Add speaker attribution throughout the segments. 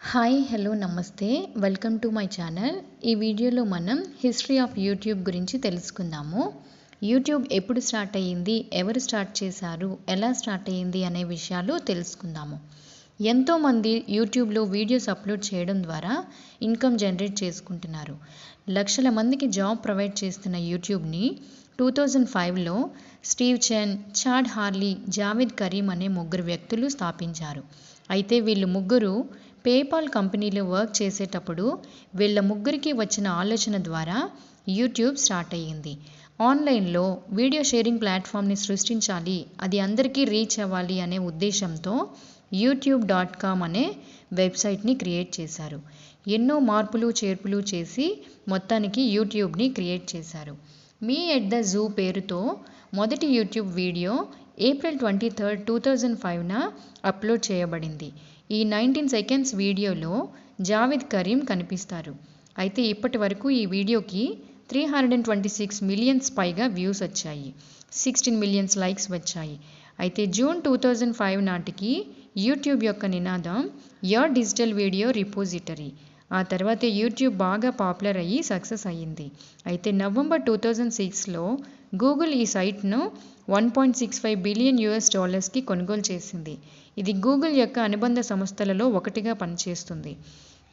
Speaker 1: Hi hello నమస్తే welcome to my channel ఈ వీడియోలో మనం హిస్టరీ ఆఫ్ యూట్యూబ్ గురించి తెలుసుకుందాము. యూట్యూబ్ ఎప్పుడు స్టార్ట్ అయ్యింది? ఎవరు స్టార్ట్ చేశారు? ఎలా స్టార్ట్ అయ్యింది? అనే విషయాలు తెలుసుకుందాము. ఎంతోమంది యూట్యూబ్లో వీడియోస్ అప్లోడ్ చేయడం ద్వారా ఇన్కమ్ జనరేట్ చేసుకుంటున్నారు. లక్షల మందికి జాబ్ ప్రొవైడ్ చేస్తున్న యూట్యూబ్ని టూ థౌజండ్ ఫైవ్లో Steve Chen Chad Hurley Jawed Karim అనే ముగ్గురు వ్యక్తులు స్థాపించారు. అయితే వీళ్ళు ముగ్గురు పేపాల్ కంపెనీలో వర్క్ చేసేటప్పుడు వీళ్ళ ముగ్గురికి వచ్చిన ఆలోచన ద్వారా యూట్యూబ్ స్టార్ట్ అయ్యింది. ఆన్లైన్లో వీడియో షేరింగ్ ప్లాట్ఫామ్ని సృష్టించాలి అది అందరికీ రీచ్ అవ్వాలి అనే ఉద్దేశంతో యూట్యూబ్ డాట్ కామ్ అనే వెబ్సైట్ని క్రియేట్ చేశారు. ఎన్నో మార్పులు చేర్పులు చేసి మొత్తానికి యూట్యూబ్ని క్రియేట్ చేశారు. మీ ఎట్ ద జూ పేరుతో మొదటి YouTube video April twenty third two thousand ఫైవ్న upload చేయబడింది. ఈ నైన్టీన్ సెకండ్స్ వీడియోలో జావేద్ కరీం కనిపిస్తారు. అయితే ఇప్పటి వరకు ఈ వీడియోకి three hundred and twenty six millions పైగా వ్యూస్ వచ్చాయి. సిక్స్టీన్ మిలియన్స్ లైక్స్ వచ్చాయి. అయితే జూన్ టూ థౌజండ్ ఫైవ్ నాటికి యూట్యూబ్ యొక్క నినాదం యర్ డిజిటల్ వీడియో రిపోజిటరీ ఆ తర్వాత యూట్యూబ్ బాగా పాపులర్ అయ్యి సక్సెస్ అయ్యింది. అయితే నవంబర్ టూ థౌజండ్ సిక్స్లో గూగుల్ ఈ సైట్ను one point six five billion US డాలర్స్కి కొనుగోలు చేసింది. ఇది గూగుల్ యొక్క అనుబంధ సంస్థలలో ఒకటిగా పనిచేస్తుంది.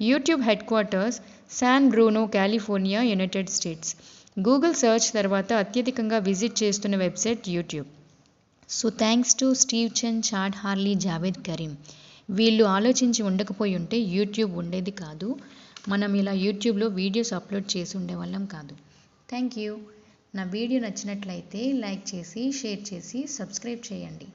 Speaker 1: YouTube headquarters San Bruno California United States. Google search తర్వాత అత్యధికంగా విజిట్ చేస్తున్న website YouTube. So thanks to Steve Chen Chad Hurley Jawed Karim. వీళ్ళు ఆలోచించి ఉండకపోయి ఉంటే యూట్యూబ్ ఉండేది కాదు. మనం ఇలా యూట్యూబ్లో వీడియోస్ అప్లోడ్ చేసి ఉండేవాళ్ళం కాదు. Thank you. నా వీడియో నచ్చినట్లయితే లైక్ చేసి షేర్ చేసి సబ్స్క్రైబ్ చేయండి.